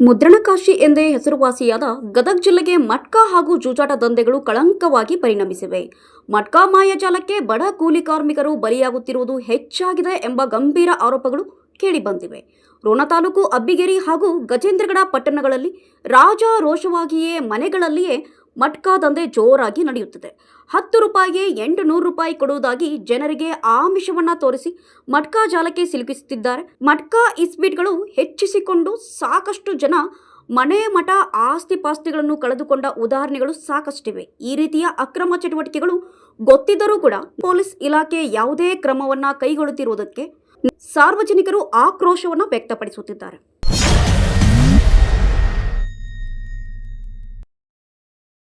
ಮುದ್ರಣಕಾಶಿ ಎಂದೇ ಹೆಸರುವಾಸಿಯಾದ ಗದಗ ಜಿಲ್ಲೆಗೆ ಮಟ್ಕಾ ಹಾಗೂ ಜೂಜಾಟ ದಂಧೆಗಳು ಕಳಂಕವಾಗಿ ಪರಿಣಮಿಸಿವೆ. ಮಟ್ಕಾ ಮಾಯಾಜಾಲಕ್ಕೆ ಬಡ ಕೂಲಿ ಕಾರ್ಮಿಕರು ಬಲಿಯಾಗುತ್ತಿರುವುದು ಹೆಚ್ಚಾಗಿದೆ ಎಂಬ ಗಂಭೀರ ಆರೋಪಗಳು ಕೇಳಿಬಂದಿವೆ. ರೋಣ ತಾಲೂಕು ಅಬ್ಬಿಗೇರಿ ಹಾಗೂ ಗಜೇಂದ್ರಗಡ ಪಟ್ಟಣಗಳಲ್ಲಿ ರಾಜಾರೋಷವಾಗಿಯೇ ಮನೆಗಳಲ್ಲಿಯೇ ಮಟ್ಕಾ ದಂಧೆ ಜೋರಾಗಿ ನಡೆಯುತ್ತದೆ. ಹತ್ತು ರೂಪಾಯಿಗೆ ಎಂಟು ನೂರು ರೂಪಾಯಿ ಕೊಡುವುದಾಗಿ ಜನರಿಗೆ ಆಮಿಷವನ್ನ ತೋರಿಸಿ ಮಟ್ಕಾ ಜಾಲಕ್ಕೆ ಸಿಲುಕಿಸುತ್ತಿದ್ದಾರೆ. ಮಟ್ಕಾ ಇಸ್ಬೀಟ್ಗಳು ಹೆಚ್ಚಿಸಿಕೊಂಡು ಸಾಕಷ್ಟು ಜನ ಮನೆ ಮಠ ಆಸ್ತಿ ಪಾಸ್ತಿಗಳನ್ನು ಕಳೆದುಕೊಂಡ ಉದಾಹರಣೆಗಳು ಸಾಕಷ್ಟಿವೆ. ಈ ರೀತಿಯ ಅಕ್ರಮ ಚಟುವಟಿಕೆಗಳು ಗೊತ್ತಿದ್ದರೂ ಕೂಡ ಪೊಲೀಸ್ ಇಲಾಖೆ ಯಾವುದೇ ಕ್ರಮವನ್ನ ಕೈಗೊಳ್ಳುತ್ತಿರುವುದಕ್ಕೆ ಸಾರ್ವಜನಿಕರು ಆಕ್ರೋಶವನ್ನು ವ್ಯಕ್ತಪಡಿಸುತ್ತಿದ್ದಾರೆ.